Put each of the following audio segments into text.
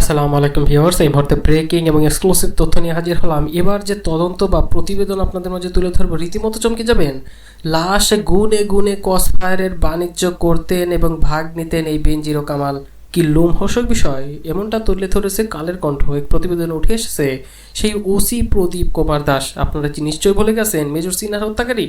আসসালামু আলাইকুম ভিউয়ার্স, এই মুহূর্তে ব্রেকিং এবং এক্সক্লুসিভ তথ্য নিয়ে হাজির হলাম। এবার যে তদন্ত বা প্রতিবেদন আপনাদের মাঝে তুলে ধরবো, রীতিমতো চমকে যাবেন? লাশ গুনে গুনে কসফায়ারের বাণিজ্য করতেন এবং ভাগ নিতেন এই বেনজিরো কামাল। কি লোমহর্ষক বিষয়? এমনটা তুলে ধরেছে কালের কণ্ঠ। এক প্রতিবেদনে উঠে এসেছে, সেই ওসি প্রদীপ কুমার দাস। আপনারা নিশ্চয়ই বলে গেছেন? মেজর সিনহার হত্যাকারী?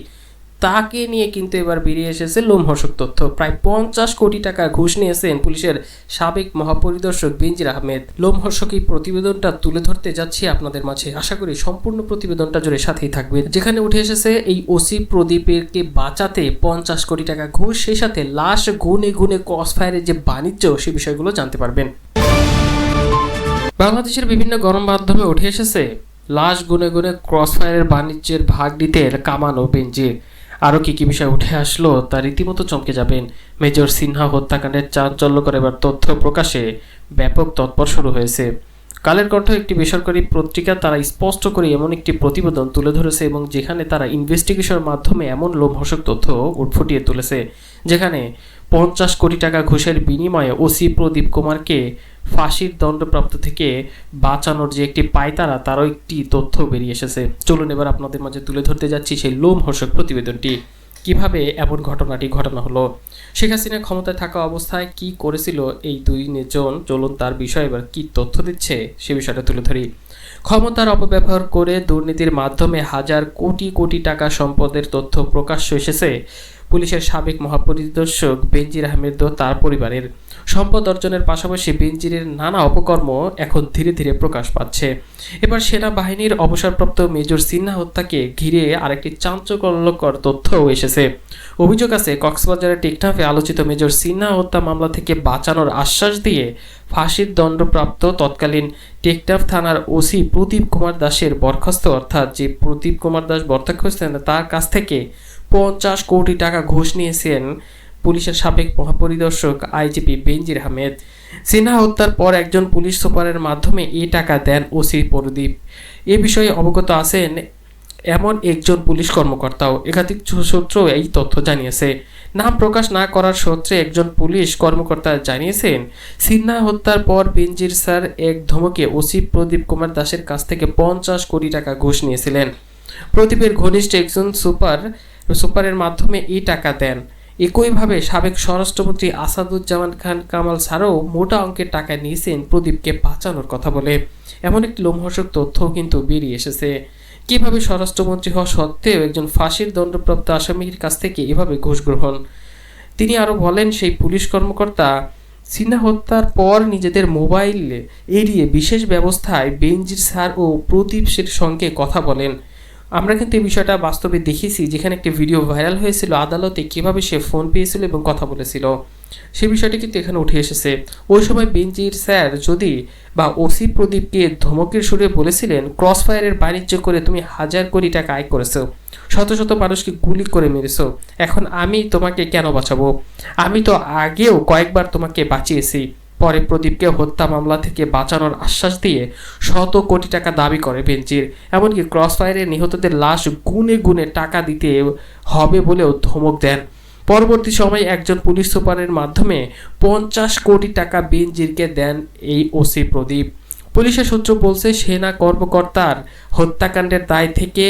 তাকে নিয়ে কিন্তু এবার বেরিয়ে এসেছে লোমহর্ষক তথ্য। প্রায় পঞ্চাশ কোটি টাকা ঘুষ নিয়েছেন পুলিশের সাবেক মহাপরিদর্শক বেনজির আহমেদ। লোমহর্ষক এই প্রতিবেদনটা তুলে ধরতে যাচ্ছি আপনাদের মাঝে। আশা করি সম্পূর্ণ প্রতিবেদনটা জুড়ে সাথেই থাকবে যেখানে উঠে এসেছে এই ওসি প্রদীপেরকে বাঁচাতে পঞ্চাশ কোটি টাকা ঘুষ, সেই সাথে লাশ গুনে গুনে ক্রসফায়ারের যে বাণিজ্য, সে বিষয়গুলো জানতে পারবেন। বাংলাদেশের বিভিন্ন গণমাধ্যমে উঠে এসেছে লাশ গুনে গুনে ক্রসফায়ারের বাণিজ্যের ভাগ নিতে কামানো বেঞ্জির আরও কী কী বিষয় উঠে আসলো তা রীতিমতো চমকে যাবেন। মেজর সিনহা হত্যাকাণ্ডের চাঞ্চল্যকর এবার তথ্য প্রকাশে ব্যাপক তৎপর শুরু হয়েছে। কালের কণ্ঠ একটি বেসরকারি পত্রিকা, তারা স্পষ্ট করে এমন একটি প্রতিবেদন তুলে ধরেছে এবং যেখানে তারা ইনভেস্টিগেশনের মাধ্যমে এমন লোমহর্ষক তথ্য উৎফুটিয়ে তুলেছে, যেখানে পঞ্চাশ কোটি টাকা ঘুষের বিনিময়ে ওসি প্রদীপ কুমারকে ফাঁসির দণ্ডপ্রাপ্ত থেকে বাঁচানোর যে একটি পায়তারা, তারও একটি তথ্য বেরিয়ে এসেছে। চলুন এবার আপনাদের মাঝে তুলে ধরতে যাচ্ছি সেই লোমহর্ষক প্রতিবেদনটি। কীভাবে এমন ঘটনাটি ঘটানো হলো? শেখ হাসিনা ক্ষমতায় থাকা অবস্থায় কি করেছিল এই দুই জন চলুন তার বিষয়ে এবার কি তথ্য দিচ্ছে সে বিষয়টা তুলে ধরি। ক্ষমতার অপব্যবহার করে দুর্নীতির মাধ্যমে হাজার কোটি কোটি টাকা সম্পদের তথ্য প্রকাশ্য এসেছে। পুলিশের সাবেক মহাপরিদর্শক বেনজির আহমেদ তার পরিবারের। সম্পদ অর্জনের পাশাপাশি বেনজিরের নানা অপকর্ম এখন ধীরে ধীরে প্রকাশ পাচ্ছে। এবার সেনাবাহিনীর অবসরপ্রাপ্ত মেজর সিনহা হত্যাকে ঘিরে আরেকটি চাঞ্চল্যকর তথ্যও এসেছে। অভিযোগ আছে কক্সবাজারের টেকনাফে আলোচিত মেজর সিনহা হত্যা মামলা থেকে বাঁচানোর আশ্বাস দিয়ে ফাঁসির দণ্ডপ্রাপ্ত তৎকালীন টেকটাফ থানার ওসি প্রদীপ কুমার দাসের বরখাস্ত, অর্থাৎ যে প্রদীপ কুমার দাস বরখাস্ত তার কাছ থেকে পঞ্চাশ কোটি টাকা ঘুষ নিয়েছেন পুলিশের সাবেক মহাপরিদর্শক আইজিপি বেনজির আহমেদ। সিনহা হত্যার পর একজন পুলিশ সুপারের মাধ্যমে এই টাকা দেন ওসি প্রদীপ। এ বিষয়ে অবগত আছেন এমন একজন পুলিশ কর্মকর্তাও। একাধিক সূত্র এই তথ্য জানিয়েছে। নাম প্রকাশ না করার সূত্রে একজন পুলিশ কর্মকর্তা জানিয়েছেন, সিনহা হত্যার পর বেনজির স্যার এক ধমকে ওসি প্রদীপ কুমার দাসের কাছ থেকে পঞ্চাশ কোটি টাকা ঘুষ নিয়েছিলেন। প্রদীপের ঘনিষ্ঠ একজন সুপার, সুপারের মাধ্যমে এই টাকা দেন। একইভাবে সাবেক স্বরাষ্ট্রমন্ত্রী আসাদুজ্জামান খান কামাল ছাড়াও মোটা অঙ্কের টাকা নিয়েছেন প্রদীপকে বাঁচানোর কথা বলে। এমন একটি লোমহর্ষক তথ্যও কিন্তু বেরিয়ে এসেছে। কীভাবে স্বরাষ্ট্রমন্ত্রী হওয়া সত্ত্বেও একজন ফাঁসির দণ্ডপ্রাপ্ত আসামির কাছ থেকে এভাবে ঘুষ গ্রহণ? তিনি আরও বলেন, সেই পুলিশ কর্মকর্তা সিনহা হত্যার পর নিজেদের মোবাইল এড়িয়ে বিশেষ ব্যবস্থায় বেনজির স্যার ও প্রদীপ সের সঙ্গে কথা বলেন। আমরা কিন্তু এই বিষয়টা বাস্তবে দেখেছি, যেখানে একটি ভিডিও ভাইরাল হয়েছিল, আদালতে কীভাবে সে ফোন পেয়েছিল এবং কথা বলেছিল। সে বিষয়টি কিন্তু এখানে উঠে এসেছে। ওই সময় বেঞ্জির স্যার যদি বা ওসি প্রদীপকে ধমকের সুরে বলেছিলেন ক্রস ফায়ারের বাণিজ্য করে তুমি হাজার কোটি টাকা আয় করেছ, শত শত মানুষকে গুলি করে মেরেছো, এখন আমি তোমাকে কেন বাঁচাবো? আমি তো আগেও কয়েকবার তোমাকে বাঁচিয়েছি। পরে প্রদীপকে হত্যা মামলা থেকে বাঁচানোর আশ্বাস দিয়ে শত কোটি টাকা দাবি করে বেঞ্চির এমনকি ক্রসফায়ারে নিহতদের লাশ গুনে গুনে টাকা দিতে হবে বলেও ধমক দেন। পরবর্তী সময়ে একজন পুলিশ সুপারের মাধ্যমে পঞ্চাশ কোটি টাকা বেঞ্জিরকে দেন এই ওসি প্রদীপ। পুলিশের সূত্র বলছে, সেনা কর্মকর্তার হত্যাকাণ্ডের দায় থেকে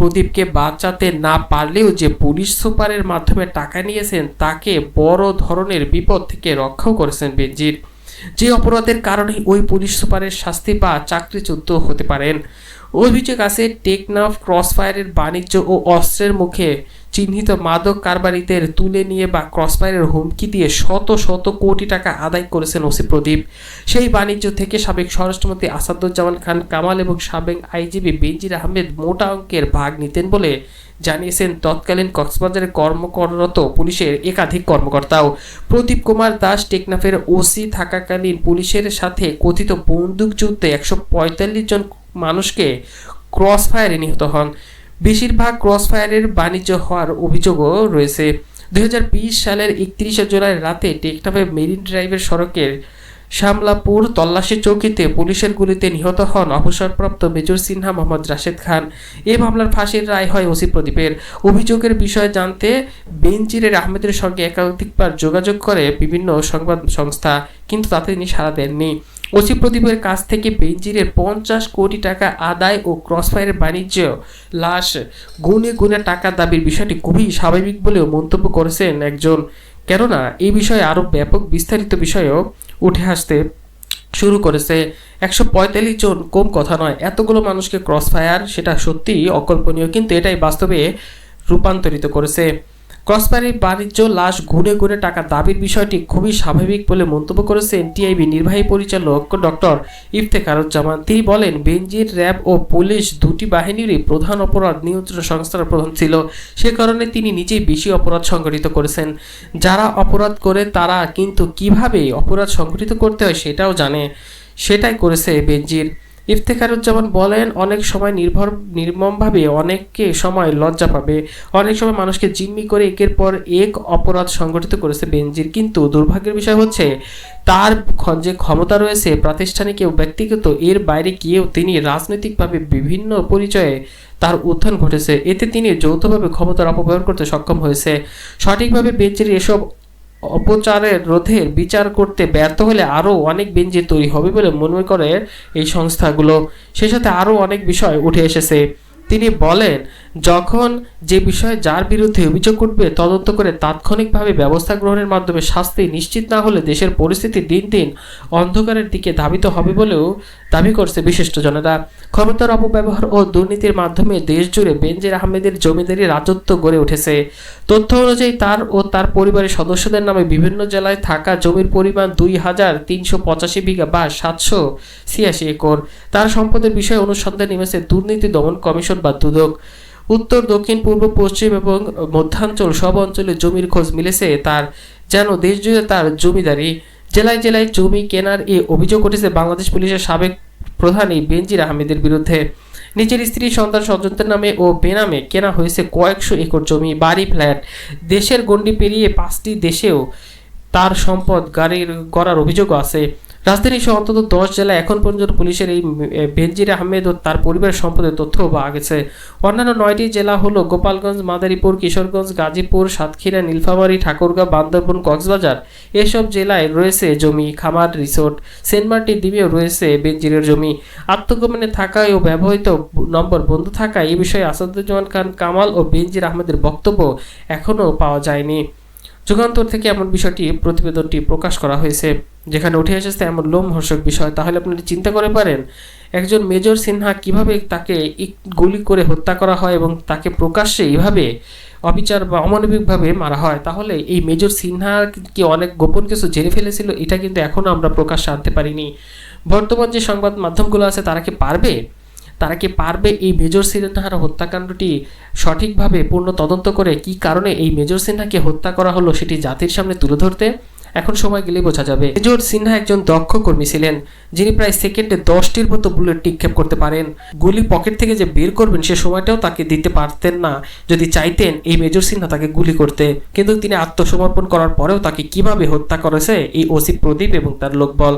প্রদীপকে বাঁচাতে না পারলেও যে পুলিশ সুপারের মাধ্যমে টাকা নিয়েছেন, তাকে বড় ধরনের বিপদ থেকে রক্ষাও করেছেন বেঞ্জির যে অপরাধের কারণে ওই পুলিশ সুপারের শাস্তি বা চাকরিচ্যুত হতে পারেন। অভিযোগ আছে, টেকনাফ ক্রসফায়ারের বাণিজ্য ও অস্ত্রের মুখে চিহ্নিত মাদক কারবারিদের তুলে নিয়ে বা ক্রসফায়ারের হুমকি দিয়ে শত শত কোটি টাকা আদায় করেছেন ওসি প্রদীপ। সেই বাণিজ্য থেকে সাবেক স্বরাষ্ট্রমন্ত্রী আসাদুজ্জামান খান, কামাল এবং সাবেক আইজিবি বেনজির আহমেদ মোটা অঙ্কের ভাগ নিতেন বলে জানিয়েছেন তৎকালীন কক্সবাজারে কর্মকরত পুলিশের একাধিক কর্মকর্তাও। প্রদীপ কুমার দাস টেকনাফের ওসি থাকাকালীন পুলিশের সাথে কথিত বন্দুকযুদ্ধে একশো পঁয়তাল্লিশ জন মানুষকে ক্রস ফায়ারে নিহত হন। বেশিরভাগ ক্রস ফায়ারের বাণিজ্য হওয়ার অভিযোগও রয়েছে। দু হাজার বিশ সালের একত্রিশে জুলাই রাতে টেকনাফে মেরিন ড্রাইভের সড়কের শ্যামলাপুর তল্লাশি চৌকিতে পুলিশের গুলিতে নিহত হন অবসরপ্রাপ্ত মেজর সিনহা মোহাম্মদ রাশেদ খান। এ মামলার ফাঁসির রায় হয় ওসি প্রদীপের। অভিযোগের বিষয়ে জানতে বেনজিরের আহমেদের সঙ্গে একাধিকবার যোগাযোগ করে বিভিন্ন সংবাদ সংস্থা, কিন্তু তাতে তিনি সাড়া দেননি। ওসি প্রদীপের কাছ থেকে বেঞ্জিরের পঞ্চাশ কোটি টাকা আদায় ও ক্রসফায়ারের বাণিজ্য লাশ গুনে গুনে টাকা দাবির বিষয়টি খুবই স্বাভাবিক বলেও মন্তব্য করেছেন একজন। কেননা এই বিষয়ে আরও ব্যাপক বিস্তারিত বিষয়েও উঠে আসতে শুরু করেছে। একশো পঁয়তাল্লিশ জন কম কথা নয়, এতগুলো মানুষকে ক্রসফায়ার, সেটা সত্যিই অকল্পনীয়, কিন্তু এটাই বাস্তবে রূপান্তরিত করেছে। ক্রসফায়ারের বাণিজ্য লাশ ঘুরে ঘুরে টাকা দাবির বিষয়টি খুবই স্বাভাবিক বলে মন্তব্য করেছেন টিআইবি নির্বাহী পরিচালক ডক্টর ইফতেখারুজ্জামান। তিনি বলেন বেনজির র্যাব ও পুলিশ দুটি বাহিনীরই প্রধান অপরাধ নিয়ন্ত্রণ সংস্থার প্রধান ছিল। সে কারণে তিনি নিজেই বেশি অপরাধ সংগঠিত করেছেন। যারা অপরাধ করে, তারা কিন্তু কীভাবে অপরাধ সংগঠিত করতে হয় সেটাও জানে। সেটাই করেছে বেনজির ইফতেখারুজ্জামান বলেন, অনেক সময় নির্ভর, নির্মমভাবে অনেককে সময় লজ্জা পাবে। অনেক সময় মানুষকে জিম্মি করে একের পর এক অপরাধ সংগঠিত করেছে বেনজির। কিন্তু দুর্ভাগ্যের বিষয় হচ্ছে, তার যে ক্ষমতা রয়েছে প্রাতিষ্ঠানিক ও ব্যক্তিগত, এর বাইরে গিয়েও তিনি রাজনৈতিকভাবে বিভিন্ন পরিচয়ে তার উত্থান ঘটেছে। এতে তিনি যৌথভাবে ক্ষমতার অপব্যবহার করতে সক্ষম হয়েছে। সঠিকভাবে বেঞ্চের এসব অপচারের রোধের বিচার করতে ব্যর্থ হলে আরও অনেক বেঞ্জি তৈরি হবে বলে মনে করে এই সংস্থাগুলো। সে সাথে আরও অনেক বিষয় উঠে এসেছে। তিনি বলেন যখন যে বিষয়ে যার বিরুদ্ধে অভিযোগ উঠবে, তদন্ত করে তাৎক্ষণিকভাবে ব্যবস্থা গ্রহণের মাধ্যমে শাস্তি নিশ্চিত না হলে দেশের পরিস্থিতি দিন দিন অন্ধকারের দিকে ধাবিত হবে বলেও দাবি করছে বিশিষ্টজনেরা ক্ষমতার অপব্যবহার ও দুর্নীতির মাধ্যমে দেশ জুড়ে আহমেদের জমিদারি রাজত্ব গড়ে উঠেছে। তথ্য অনুযায়ী তার ও তার পরিবারের সদস্যদের নামে বিভিন্ন জেলায় থাকা জমির পরিমাণ দুই হাজার তিনশো পঁচাশি বিঘা বা সাতশো ছিয়াশি একর। তার সম্পদের বিষয়ে অনুসন্ধান নেমেছে দুর্নীতি দমন কমিশন বা দুদক। উত্তর, দক্ষিণ, পূর্ব, পশ্চিম এবং মধ্যাঞ্চল সব অঞ্চলে জমির খোঁজ মিলেছে। তার যেন দেশ জুড়ে তার জমিদারি। জেলায় জেলায় জমি কেনার এ অভিযোগ উঠেছে বাংলাদেশ পুলিশের সাবেক প্রধান এই বেনজির আহমেদের বিরুদ্ধে। নিজের স্ত্রী, সন্তান, স্বজনদের নামে ও বেনামে কেনা হয়েছে কয়েকশো একর জমি, বাড়ি, ফ্ল্যাট। দেশের গণ্ডি পেরিয়ে পাঁচটি দেশেও তার সম্পদ গাড়ির করার অভিযোগও আছে। রাজধানী সহ অন্তত দশ জেলায় এখন পর্যন্ত পুলিশের এই বেনজির আহমেদ ও তার পরিবারের সম্পদের তথ্যও পাওয়া গেছে। অন্যান্য নয়টি জেলা হলো গোপালগঞ্জ, মাদারীপুর, কিশোরগঞ্জ, গাজীপুর, সাতক্ষীরা, নীলফামারী ঠাকুরগাঁও বান্দরবন, কক্সবাজার। এসব জেলায় রয়েছে জমি, খামার, রিসোর্ট। সেন্ট মার্টিন দ্বীপেও রয়েছে বেনজিরের জমি। আত্মগোপনে থাকা ও ব্যবহৃত নম্বর বন্ধ থাকা এই বিষয়ে আসাদুজ্জামান খান কামাল ও বেনজির আহমেদের বক্তব্য এখনও পাওয়া যায়নি। যুগান্তর থেকে এমন বিষয়টি, প্রতিবেদনটি প্রকাশ করা হয়েছে। যেখানে উঠে এসেছে এমন লোমহর্ষক বিষয়। তাহলে আপনারা চিন্তা করে পারেন, একজন মেজর সিনহা কীভাবে তাকে গুলি করে হত্যা করা হয় এবং তাকে প্রকাশ্যে এইভাবে অবিচার বা অমানবিকভাবে মারা হয়, তাহলে এই মেজর সিনহা কি অনেক গোপন কিছু জেনে ফেলেছিল? এটা কিন্তু এখনও আমরা প্রকাশ্যে আনতে পারিনি। বর্তমান যে সংবাদ মাধ্যমগুলো আছে, তারা কি পারবে? তারা কি পারবে এই মেজর সিনহার হত্যাকাণ্ডটি সঠিকভাবে পূর্ণ তদন্ত করে কি কারণে এই মেজর সিনহাকে হত্যা করা হলো সেটি জাতির সামনে তুলে ধরতে? এখন সময় গেলেই বোঝা যাবে। মেজর সিনহা একজন দক্ষ কর্মী ছিলেন, যিনি প্রায় সেকেন্ডে দশটির মতো বুলেট নিক্ষেপ করতে পারেন। গুলি পকেট থেকে যে বের করবেন সে সময়টাও তাকে দিতে পারতেন না, যদি চাইতেন এই মেজর সিনহা তাকে গুলি করতে। কিন্তু তিনি আত্মসমর্পণ করার পরেও তাকে কীভাবে হত্যা করেছে, এই ওসি প্রদীপ এবং তার লোকবল।